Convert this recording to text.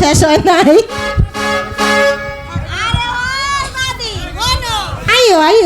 সমস্যা নাই। আইও আইও।